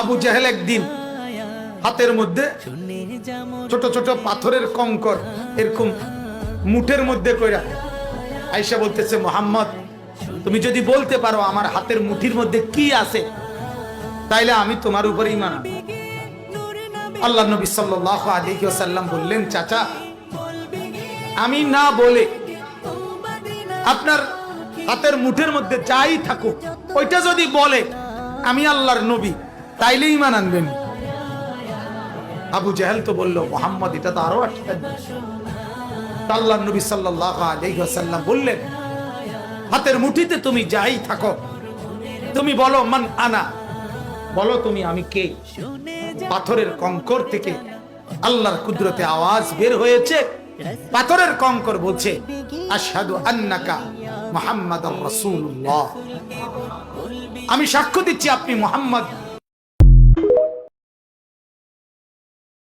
আবু জাহেল একদিন হাতের মধ্যে ছোট ছোট পাথরের কঙ্কর এরকম মুঠের মধ্যে কইরা আয়সা বলতেছে, মোহাম্মদ, তুমি যদি বলতে পারো আমার হাতের মুঠির মধ্যে কি আছে, তাইলে আমি তোমার উপর ইমান আল্লাহ নবী সাল্লাল্লাহু আলাইহি ওয়াসাল্লাম বললেন, চাচা, আমি না বলে আপনার হাতের মুঠের মধ্যে যাই থাকুক, ওইটা যদি বলে, আমি আল্লাহর নবী। তাইলে ইমান আনবেন। আবু জাহেল তো বলল, মোহাম্মদ, এটা তো আরও আল্লাহ নবী আলাইহি বললেন, হাতের মুঠিতে তুমি যাই থাকো। তুমি বলো, মান আনা? বলো, তুমি, আমি কে? পাথরের কঙ্কর থেকে আল্লাহর কুদরতে আওয়াজ বের হয়েছে। পাথরের কঙ্কর বলছে, আশহাদু আন্নাকা মুহাম্মাদুর রাসূলুল্লাহ। আমি সাক্ষ্য দিচ্ছি, আপনি মোহাম্মদ